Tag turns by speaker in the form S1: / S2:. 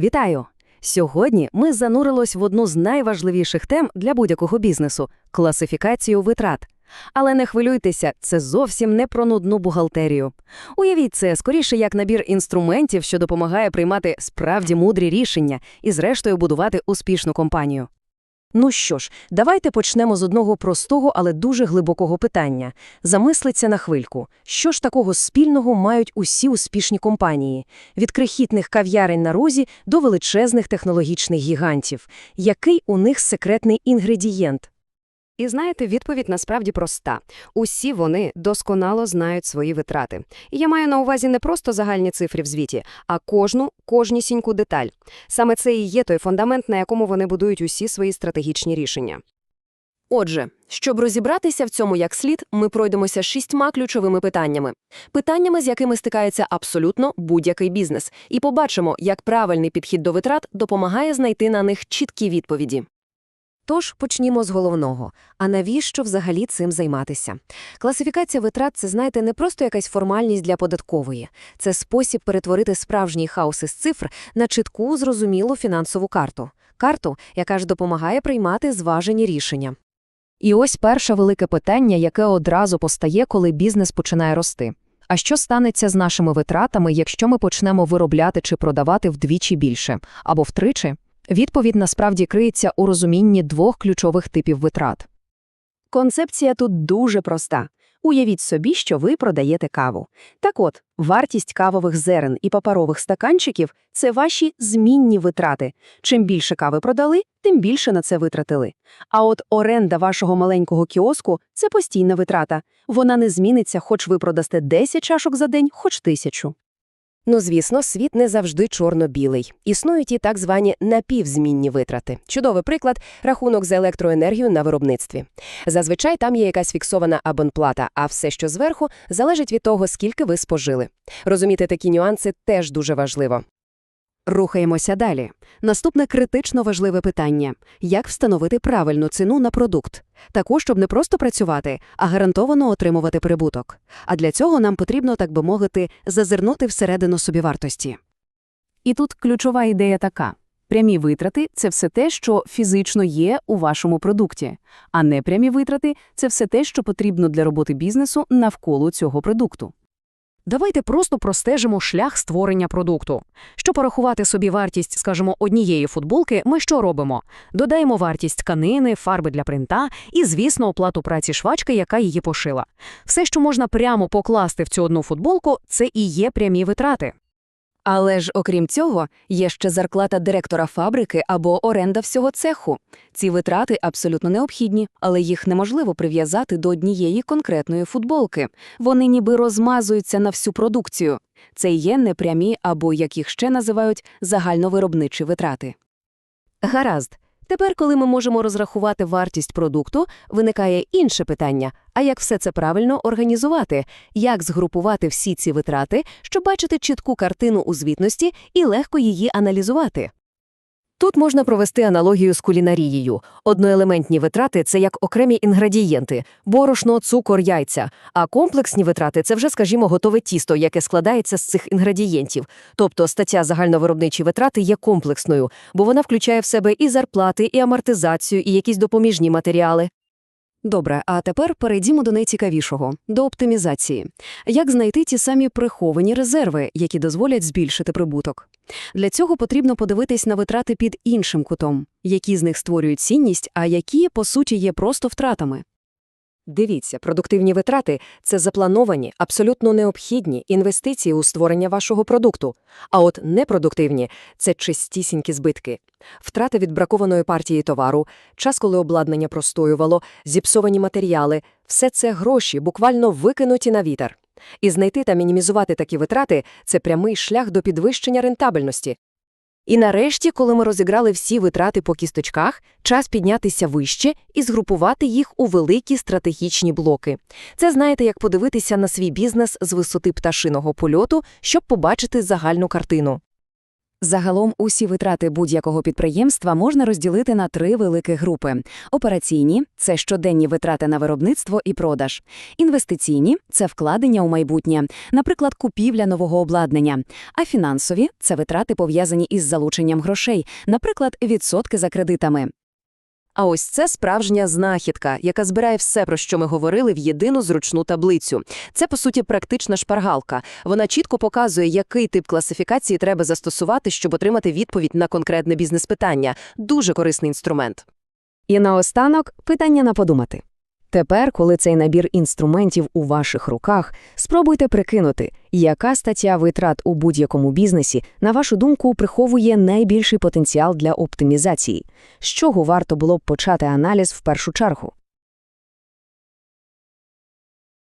S1: Вітаю! Сьогодні ми занурились в одну з найважливіших тем для будь-якого бізнесу класифікацію витрат. Але не хвилюйтеся, це зовсім не про нудну бухгалтерію. Уявіть це скоріше як набір інструментів, що допомагає приймати справді мудрі рішення і, зрештою, будувати успішну компанію. Ну що ж, давайте почнемо з одного простого, але дуже глибокого питання. Замислиться на хвильку. Що ж такого спільного мають усі успішні компанії? Від крихітних кав'ярень на розі до величезних технологічних гігантів. Який у них секретний інгредієнт?
S2: І знаєте, відповідь насправді проста. Усі вони досконало знають свої витрати. І я маю на увазі не просто загальні цифри в звіті, а кожну, кожнісіньку деталь. Саме це і є той фундамент, на якому вони будують усі свої стратегічні рішення.
S3: Отже, щоб розібратися в цьому як слід, ми пройдемося шістьма ключовими питаннями. Питаннями, з якими стикається абсолютно будь-який бізнес, і побачимо, як правильний підхід до витрат допомагає знайти на них чіткі відповіді.
S1: Тож почнімо з головного. А навіщо взагалі цим займатися? Класифікація витрат – це, знаєте, не просто якась формальність для податкової. Це спосіб перетворити справжній хаос із цифр на чітку, зрозумілу фінансову карту. Карту, яка ж допомагає приймати зважені рішення. І ось перше велике питання, яке одразу постає, коли бізнес починає рости. А що станеться з нашими витратами, якщо ми почнемо виробляти чи продавати вдвічі більше, або втричі? Відповідь насправді криється у розумінні двох ключових типів витрат.
S3: Концепція тут дуже проста. Уявіть собі, що ви продаєте каву. Так от, вартість кавових зерен і паперових стаканчиків – це ваші змінні витрати. Чим більше кави продали, тим більше на це витратили. А от оренда вашого маленького кіоску – це постійна витрата. Вона не зміниться, хоч ви продасте 10 чашок за день, хоч тисячу.
S2: Ну, звісно, світ не завжди чорно-білий. Існують і так звані напівзмінні витрати. Чудовий приклад – рахунок за електроенергію на виробництві. Зазвичай там є якась фіксована абонплата, а все, що зверху, залежить від того, скільки ви спожили. Розуміти такі нюанси теж дуже важливо. Рухаємося далі. Наступне критично важливе питання – як встановити правильну ціну на продукт? Таку, щоб не просто працювати, а гарантовано отримувати прибуток. А для цього нам потрібно, так би мовити, зазирнути всередину собівартості.
S4: І тут ключова ідея така. Прямі витрати – це все те, що фізично є у вашому продукті, а непрямі витрати – це все те, що потрібно для роботи бізнесу навколо цього продукту.
S1: Давайте просто простежимо шлях створення продукту. Щоб порахувати собі вартість, скажімо, однієї футболки, ми що робимо? Додаємо вартість тканини, фарби для принта і, звісно, оплату праці швачки, яка її пошила. Все, що можна прямо покласти в цю одну футболку, це і є прямі витрати.
S3: Але ж, окрім цього, є ще зарплата директора фабрики або оренда всього цеху. Ці витрати абсолютно необхідні, але їх неможливо прив'язати до однієї конкретної футболки. Вони ніби розмазуються на всю продукцію. Це є непрямі або, як їх ще називають, загальновиробничі витрати.
S2: Гаразд. Тепер, коли ми можемо розрахувати вартість продукту, виникає інше питання – а як все це правильно організувати? Як згрупувати всі ці витрати, щоб бачити чітку картину у звітності і легко її аналізувати? Тут можна провести аналогію з кулінарією. Одноелементні витрати – це як окремі інгредієнти – борошно, цукор, яйця. А комплексні витрати – це вже, скажімо, готове тісто, яке складається з цих інгредієнтів. Тобто стаття загальновиробничі витрати є комплексною, бо вона включає в себе і зарплати, і амортизацію, і якісь допоміжні матеріали. Добре, а тепер перейдімо до найцікавішого – до оптимізації. Як знайти ті самі приховані резерви, які дозволять збільшити прибуток? Для цього потрібно подивитись на витрати під іншим кутом, які з них створюють цінність, а які, по суті, є просто втратами. Дивіться, продуктивні витрати – це заплановані, абсолютно необхідні інвестиції у створення вашого продукту. А от непродуктивні – це чистісінькі збитки. Втрати від бракованої партії товару, час, коли обладнання простоювало, зіпсовані матеріали – все це гроші, буквально викинуті на вітер. І знайти та мінімізувати такі витрати – це прямий шлях до підвищення рентабельності. І нарешті, коли ми розіграли всі витрати по кісточках, час піднятися вище і згрупувати їх у великі стратегічні блоки. Це знаєте, як подивитися на свій бізнес з висоти пташиного польоту, щоб побачити загальну картину. Загалом усі витрати будь-якого підприємства можна розділити на три великі групи. Операційні – це щоденні витрати на виробництво і продаж. Інвестиційні – це вкладення у майбутнє, наприклад, купівля нового обладнання. А фінансові – це витрати, пов'язані із залученням грошей, наприклад, відсотки за кредитами.
S5: А ось це справжня знахідка, яка збирає все, про що ми говорили, в єдину зручну таблицю. Це, по суті, практична шпаргалка. Вона чітко показує, який тип класифікації треба застосувати, щоб отримати відповідь на конкретне бізнес-питання. Дуже корисний інструмент.
S6: І наостанок питання на подумати. Тепер, коли цей набір інструментів у ваших руках, спробуйте прикинути, яка стаття витрат у будь-якому бізнесі, на вашу думку, приховує найбільший потенціал для оптимізації, з чого варто було б почати аналіз в першу чергу.